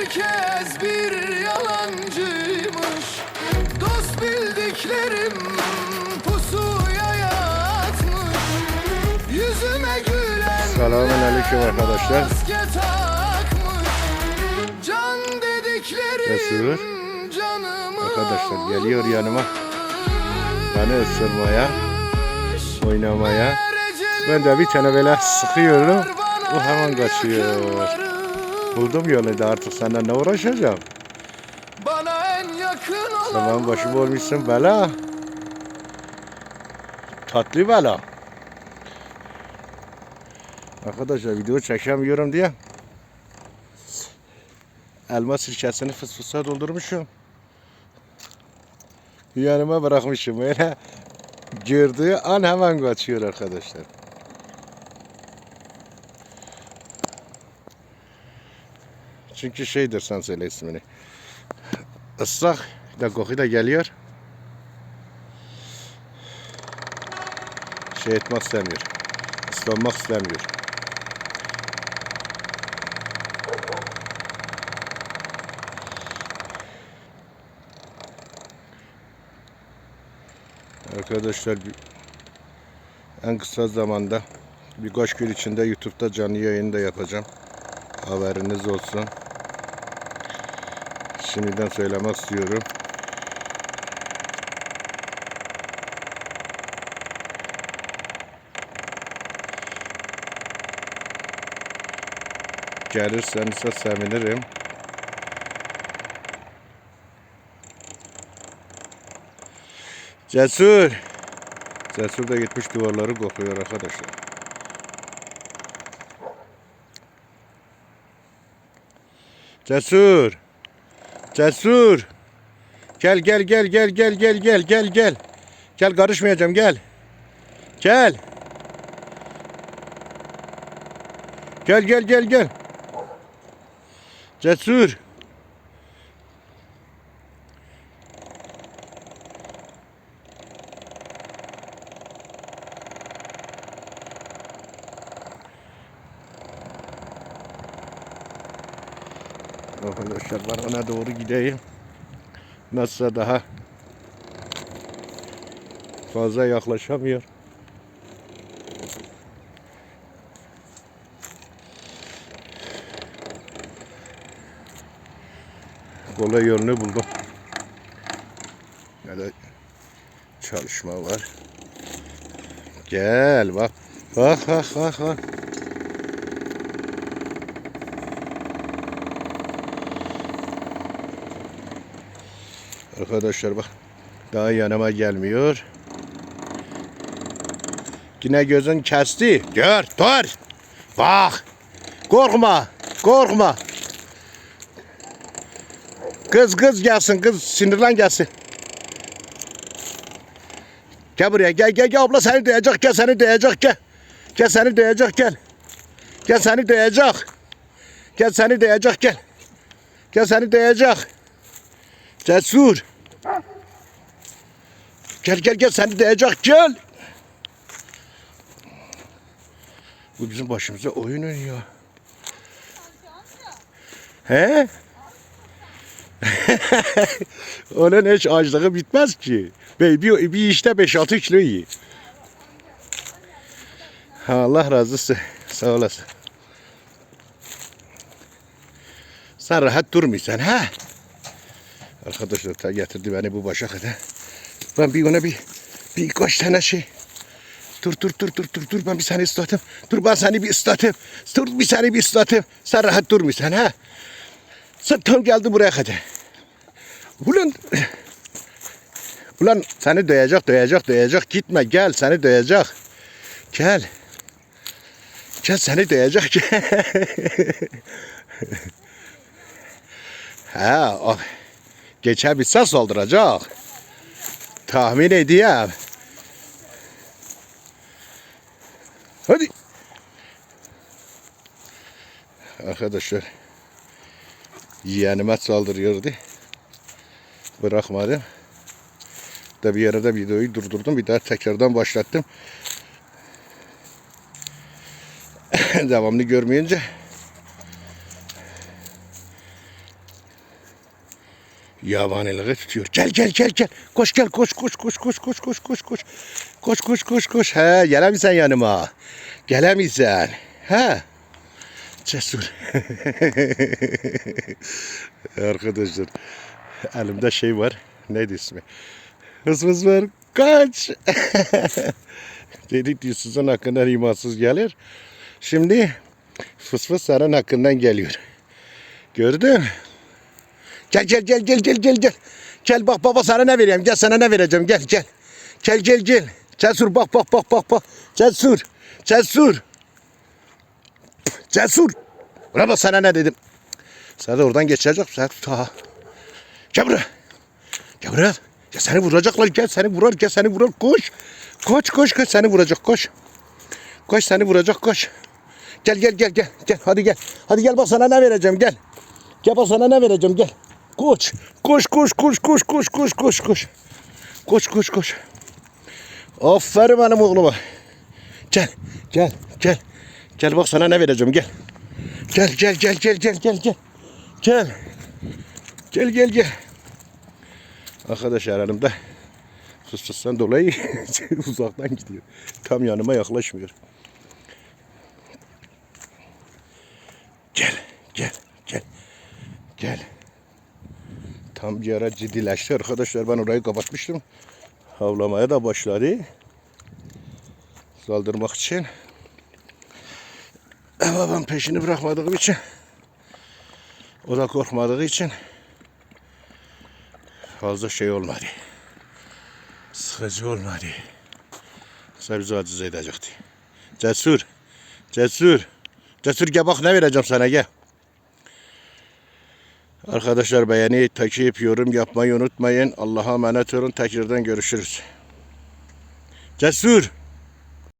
herkes bir yalancıymış Dost bildiklerim pusuya yatmış Yüzüme gülen Selamun aleyküm arkadaşlar. Can dediklerim Nasıl? canımı Arkadaşlar geliyor yanıma. Beni ısırmaya, oynamaya. Ben de bir tane böyle sıkıyorum. O hemen kaçıyor. Buldum yolu da artık senden ne uğraşacağım? Bana en yakın olan benim başım olmuşsun bela. Tatlı bela. Arkadaşlar video çekemiyorum diye elma sirkesini fıs fısa doldurmuşum. Yanıma bırakmışım öyle gördüğü an hemen kaçıyor arkadaşlar. Çünkü şeydir sen söyle ismini. Islak da koku da geliyor. Şey etmek istemiyor. Islanmak istemiyor. Arkadaşlar en kısa zamanda birkaç gün içinde YouTube'da canlı yayını da yapacağım. Haberiniz olsun. Şimdiden söylemek istiyorum. Gelirseniz sevinirim. Cesur. Cesur da gitmiş duvarları kokuyor arkadaşlar. Cesur. Cesur. Gel gel gel gel gel gel gel gel gel. Gel karışmayacağım gel. Gel. Gel gel gel gel. Cesur. Arkadaşlar ben ona doğru gideyim. Nasılsa daha fazla yaklaşamıyor. Kolay yolunu buldum. Böyle çalışma var. Gel bak. Bak bak bak bak. Arkadaşlar bak. Daha yanıma gelmiyor. Yine gözün kesti. Gör, dur. Bak. Korkma. Korkma. Kız kız gelsin kız sinirlen gelsin. Gel buraya gel gel gel abla seni dövecek gel seni dövecek gel. Gel seni dövecek gel. Gel seni dövecek. Gel seni dövecek gel. Gel seni dövecek. Cesur. Gel gel gel seni dövecek gel. Bu bizim başımıza oyun oynuyor. He? Onun hiç açlığı bitmez ki. Bey bir, bir işte 5-6 kilo yiyor. Allah razı olsun. Sağ olasın. Sen rahat durmuyorsun ha? Arkadaşlar getirdi beni bu başa kadar. Ben bir ona bir birkaç tane şey Dur dur dur dur dur dur ben bir seni ıslatayım. Dur ben seni bir ıslatayım. Dur bir seni bir ıslatayım. Sen rahat durmuyorsun ha? Sen tam geldi buraya kadar. Ulan Ulan seni döyecek döyecek döyecek gitme gel seni döyecek. Gel. Gel seni döyecek ha o geçe bir ses olduracak. Tahmin edeyim. Hadi. Arkadaşlar yeğenime saldırıyordu. Bırakmadım. Da bir yerde videoyu durdurdum. Bir daha tekrardan başlattım. Devamlı görmeyince Yabanılığı tutuyor. Gel gel gel gel. Koş gel koş koş koş koş koş koş koş koş. Koş koş koş koş. He gelemiysen yanıma. Gelemiysen. He. Cesur. Arkadaşlar elimde şey var. Neydi ismi? Hız hız var. Kaç. Dedi diyorsunuzun hakkından imansız gelir. Şimdi fıs fıs sarın hakkından geliyor. Gördün? Gel gel gel gel gel gel gel. Gel bak baba sana ne vereyim. Gel sana ne vereceğim. Gel gel. Gel gel gel. Cesur bak bak bak bak bak. Cesur. Cesur. Cesur. Ulan bak sana ne dedim. Sen de oradan geçecek. Sen ha. Gel buraya. Gel buraya. Ya seni vuracaklar. Gel seni vurar. Gel seni vurar. Koş. Koş koş koş. Seni vuracak. Koş. Koş seni vuracak. Koş. Gel gel gel gel. Gel hadi gel. Hadi gel bak sana ne vereceğim. Gel. Gel bak sana ne vereceğim. Gel. Koş. Koş koş koş koş koş koş koş koş. Koş koş koş. Aferin benim oğluma. Gel. Gel. Gel. Gel bak sana ne vereceğim. Gel. Gel gel gel gel gel gel gel. Gel. Gel gel gel. Arkadaşlar elimde fıs fıstan dolayı uzaktan gidiyor. Tam yanıma yaklaşmıyor. Gel, gel, gel, gel. Tam bir ara ciddileşti arkadaşlar. Ben orayı kapatmıştım. Havlamaya da başladı. Saldırmak için. Ben peşini bırakmadığım için o da korkmadığı için fazla şey olmadı. Sıkıcı olmadı. Bizi aciz edecekti. Cesur. Cesur. Cesur gel bak ne vereceğim sana gel. Arkadaşlar beğeni, takip, yorum yapmayı unutmayın. Allah'a emanet olun. Tekrardan görüşürüz. Cesur.